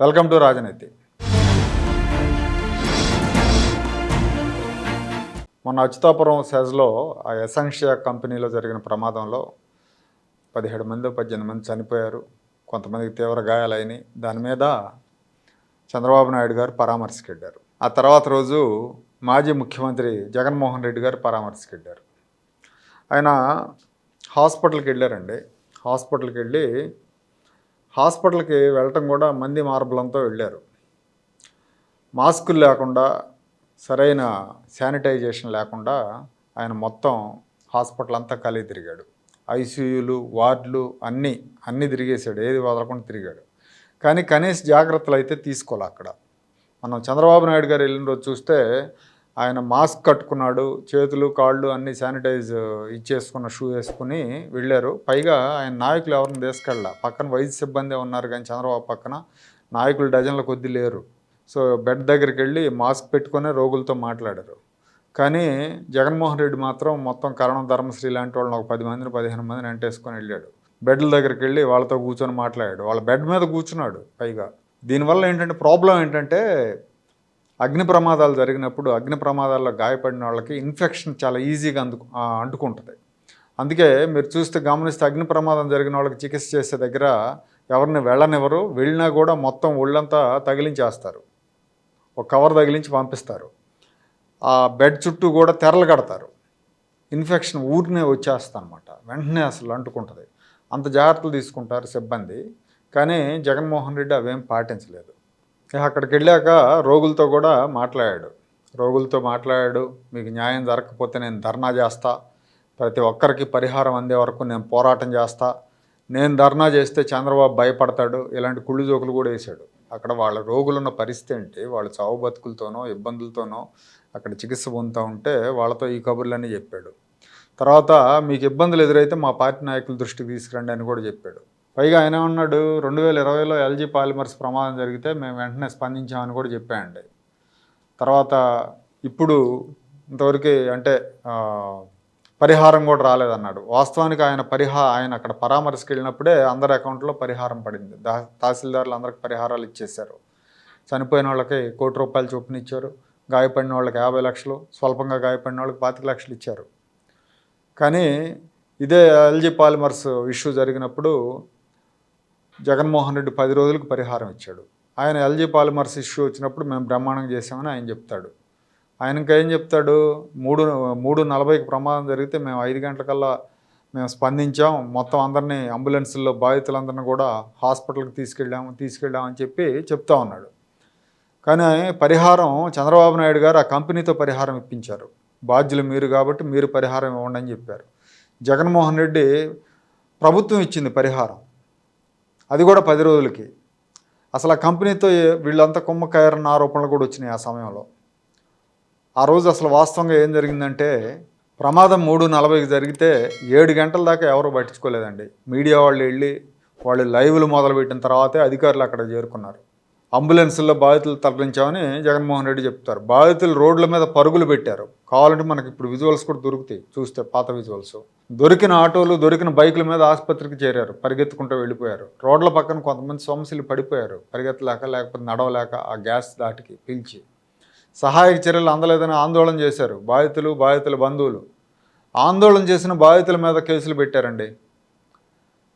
Welcome to రాజనీతి. మొన్న అచ్యుతాపురం సెజ్లో ఆ ఎసెన్షియా కంపెనీలో జరిగిన ప్రమాదంలో పదిహేడు మంది పద్దెనిమిది మంది చనిపోయారు. కొంతమందికి తీవ్ర గాయాలైనాయి. దాని మీద చంద్రబాబు నాయుడు గారు పరామర్శకి ఆ తర్వాత రోజు మాజీ ముఖ్యమంత్రి జగన్మోహన్ రెడ్డి గారు పరామర్శకి ఆయన హాస్పిటల్కి వెళ్ళారండి హాస్పిటల్కి వెళ్ళి హాస్పిటల్కి వెళ్ళటం కూడా మంది మార్బలంతో వెళ్ళారు. మాస్కులు లేకుండా సరైన శానిటైజేషన్ లేకుండా ఆయన మొత్తం హాస్పిటల్ అంతా కలిగి తిరిగాడు. ఐసీయూలు వార్డులు అన్నీ అన్నీ తిరిగేశాడు. ఏది వదలకుండా తిరిగాడు. కానీ కనీస జాగ్రత్తలు అయితే తీసుకోవాలి అక్కడ. మనం చంద్రబాబు నాయుడు గారు వెళ్ళిన రోజు చూస్తే ఆయన మాస్క్ కట్టుకున్నాడు చేతులు కాళ్ళు అన్ని శానిటైజ్ ఇచ్చేసుకున్న షూ వేసుకుని వెళ్ళారు. పైగా ఆయన నాయకులు ఎవరిని తీసుకెళ్ళా పక్కన వైద్య సిబ్బంది ఉన్నారు కానీ చంద్రబాబు పక్కన నాయకులు డజన్ల కొద్ది లేరు. సో బెడ్ దగ్గరికి వెళ్ళి మాస్క్ పెట్టుకునే రోగులతో మాట్లాడారు. కానీ జగన్మోహన్ రెడ్డి మాత్రం మొత్తం కరణం ధర్మశ్రీ లాంటి వాళ్ళని ఒక పది మందిని పదిహేను మందిని అంటేసుకొని వెళ్ళాడు. బెడ్ల దగ్గరికి వెళ్ళి వాళ్ళతో కూర్చొని మాట్లాడాడు. వాళ్ళ బెడ్ మీద కూర్చున్నాడు పైగా. దీనివల్ల ఏంటంటే ప్రాబ్లం ఏంటంటే అగ్ని ప్రమాదాలు జరిగినప్పుడు అగ్ని ప్రమాదాల్లో గాయపడిన వాళ్ళకి ఇన్ఫెక్షన్ చాలా ఈజీగా అందుకు అంటుకుంటుంది. అందుకే మీరు చూస్తే గమనిస్తే అగ్ని ప్రమాదం జరిగిన వాళ్ళకి చికిత్స చేసే దగ్గర ఎవరిని వెళ్ళనివ్వరు వెళ్ళినా కూడా మొత్తం ఒళ్ళంతా తగిలించేస్తారు. ఒక కవర్ తగిలించి పంపిస్తారు. ఆ బెడ్ చుట్టూ కూడా తెరలు కడతారు. ఇన్ఫెక్షన్ ఊరినే వచ్చేస్తా అనమాట వెంటనే అసలు అంటుకుంటుంది. అంత జాగ్రత్తలు తీసుకుంటారు సిబ్బంది. కానీ జగన్మోహన్ రెడ్డి అవేం పాటించలేదు. అక్కడికి వెళ్ళాక రోగులతో కూడా మాట్లాడాడు. రోగులతో మాట్లాడాడు మీకు న్యాయం జరగకపోతే నేను ధర్నా చేస్తా. ప్రతి ఒక్కరికి పరిహారం అందే వరకు నేను పోరాటం చేస్తా. నేను ధర్నా చేస్తే చంద్రబాబు భయపడతాడు. ఇలాంటి కుళ్ళు జోకులు కూడా వేశాడు. అక్కడ వాళ్ళ రోగులున్న పరిస్థితి ఏంటి? వాళ్ళు చావు బతుకులతోనో ఇబ్బందులతోనో అక్కడ చికిత్స పొందుతూ ఉంటే వాళ్ళతో ఈ కబుర్లన్నీ చెప్పాడు. తర్వాత మీకు ఇబ్బందులు ఎదురైతే మా పార్టీ నాయకుల దృష్టికి తీసుకురండి అని కూడా చెప్పాడు. పైగా ఆయన ఉన్నాడు. రెండు వేల ఇరవైలో ఎల్జీ పాలిమర్స్ ప్రమాదం జరిగితే మేము వెంటనే స్పందించామని కూడా చెప్పాయండి తర్వాత ఇప్పుడు ఇంతవరకు అంటే పరిహారం కూడా రాలేదన్నాడు. వాస్తవానికి ఆయన పరిహా ఆయన అక్కడ పరామర్శకు వెళ్ళినప్పుడే అందరి అకౌంట్లో పరిహారం పడింది. దా తహసీల్దారులు అందరికి పరిహారాలు ఇచ్చేశారు. చనిపోయిన వాళ్ళకి కోటి రూపాయలు చొప్పున ఇచ్చారు గాయపడిన వాళ్ళకి యాభై లక్షలు స్వల్పంగా గాయపడిన వాళ్ళకి పాతిక లక్షలు ఇచ్చారు. కానీ ఇదే ఎల్జీ పాలిమర్స్ ఇష్యూ జరిగినప్పుడు జగన్మోహన్ రెడ్డి పది రోజులకు పరిహారం ఇచ్చాడు. ఆయన ఎల్జీ పాలిమర్స్ ఇష్యూ వచ్చినప్పుడు మేము బ్రహ్మాండంగా చేసామని ఆయన చెప్తాడు. ఆయన ఇంకా ఏం చెప్తాడు? మూడు మూడు నలభైకి ప్రమాదం జరిగితే మేము ఐదు గంటలకల్లా మేము స్పందించాం. మొత్తం అందరినీ అంబులెన్స్లో బాధితులందరినీ కూడా హాస్పిటల్కి తీసుకెళ్ళాము తీసుకెళ్ళామని చెప్పి చెప్తా ఉన్నాడు. కానీ పరిహారం చంద్రబాబు నాయుడు గారు ఆ కంపెనీతో పరిహారం ఇప్పించారు. బాధ్యులు మీరు కాబట్టి మీరు పరిహారం ఇవ్వండి అని చెప్పారు. జగన్మోహన్ రెడ్డి ప్రభుత్వం ఇచ్చింది పరిహారం. అది కూడా పది రోజులకి. అసలు ఆ కంపెనీతో వీళ్ళంతా కుమ్మకాయరన్న ఆరోపణలు కూడా వచ్చినాయి ఆ సమయంలో. ఆ రోజు అసలు వాస్తవంగా ఏం జరిగిందంటే ప్రమాదం మూడు నలభైకి జరిగితే ఏడు గంటల దాకా ఎవరు పట్టించుకోలేదండి. మీడియా వాళ్ళు వెళ్ళి వాళ్ళు లైవ్లు మొదలుపెట్టిన తర్వాతే అధికారులు అక్కడ చేరుకున్నారు. అంబులెన్సుల్లో బాధితులు తరలించామని జగన్మోహన్ రెడ్డి చెప్తారు. బాధితులు రోడ్ల మీద పరుగులు పెట్టారు. కావాలంటే మనకి ఇప్పుడు విజువల్స్ కూడా దొరుకుతాయి. చూస్తే పాత విజువల్స్. దొరికిన ఆటోలు దొరికిన బైకుల మీద ఆసుపత్రికి చేరారు. పరిగెత్తుకుంటూ వెళ్ళిపోయారు. రోడ్ల పక్కన కొంతమంది సొమసిలు పడిపోయారు. పరిగెత్తలేక లేకపోతే నడవలేక ఆ గ్యాస్ దాటికి పిలిచి సహాయక చర్యలు అందలేదని ఆందోళన చేశారు. బాధితులు బాధితుల బంధువులు. ఆందోళన చేసిన బాధితుల మీద కేసులు పెట్టారండి.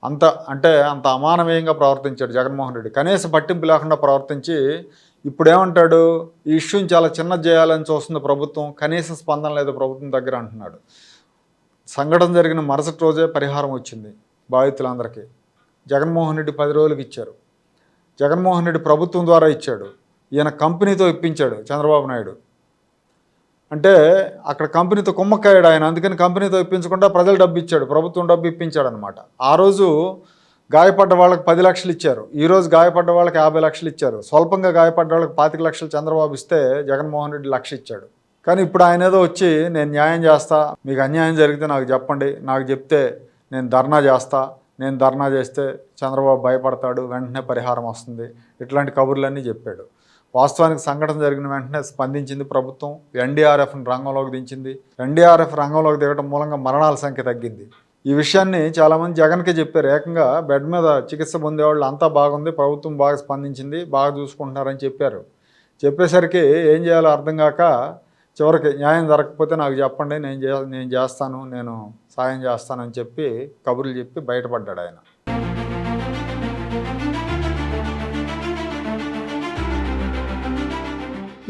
అంత అంటే అంత అమానవీయంగా ప్రవర్తించాడు జగన్మోహన్ రెడ్డి. కనీస పట్టింపు లేకుండా ప్రవర్తించి ఇప్పుడేమంటాడు? ఈ ఇష్యూని చాలా చిన్నది చేయాలని చూస్తుంది ప్రభుత్వం. కనీస స్పందన లేదు ప్రభుత్వం దగ్గర అంటున్నాడు. సంఘటన జరిగిన మరుసటి రోజే పరిహారం వచ్చింది బాధితులందరికీ. జగన్మోహన్ రెడ్డి పది రోజులకి ఇచ్చారు. జగన్మోహన్ రెడ్డి ప్రభుత్వం ద్వారా ఇచ్చాడు. ఈయన కంపెనీతో ఇప్పించాడు చంద్రబాబు నాయుడు. అంటే అక్కడ కంపెనీతో కుమ్మక్కాయాడు ఆయన. అందుకని కంపెనీతో ఇప్పించకుండా ప్రజలు డబ్బు ఇచ్చాడు ప్రభుత్వం డబ్బు ఇప్పించాడు అనమాట ఆ రోజు గాయపడ్డ వాళ్ళకి పది లక్షలు ఇచ్చారు. ఈ రోజు గాయపడ్డ వాళ్ళకి యాభై లక్షలు ఇచ్చారు. స్వల్పంగా గాయపడ్డ వాళ్ళకి పాతిక లక్షలు చంద్రబాబు ఇస్తే జగన్మోహన్ రెడ్డి లక్ష ఇచ్చాడు. కానీ ఇప్పుడు ఆయన ఏదో వచ్చి నేను న్యాయం చేస్తా మీకు అన్యాయం జరిగితే నాకు చెప్పండి నాకు చెప్తే నేను ధర్నా చేస్తా నేను ధర్నా చేస్తే చంద్రబాబు భయపడతాడు వెంటనే పరిహారం వస్తుంది. ఇట్లాంటి కబుర్లన్నీ చెప్పాడు. వాస్తవానికి సంఘటన జరిగిన వెంటనే స్పందించింది ప్రభుత్వం ఎన్డీఆర్ఎఫ్ను రంగంలోకి దించింది. ఎన్డీఆర్ఎఫ్ రంగంలోకి దిగడం మూలంగా మరణాల సంఖ్య తగ్గింది. ఈ విషయాన్ని చాలామంది జగన్కే చెప్పారు. ఏకంగా బెడ్ మీద చికిత్స పొందేవాళ్ళు అంతా బాగుంది ప్రభుత్వం బాగా స్పందించింది బాగా చూసుకుంటున్నారని చెప్పారు. చెప్పేసరికి ఏం చేయాలో అర్థం కాక చివరికి న్యాయం జరగకపోతే నాకు చెప్పండి నేను నేను చేస్తాను నేను సాయం చేస్తానని చెప్పి కబుర్లు చెప్పి బయటపడ్డాడు ఆయన.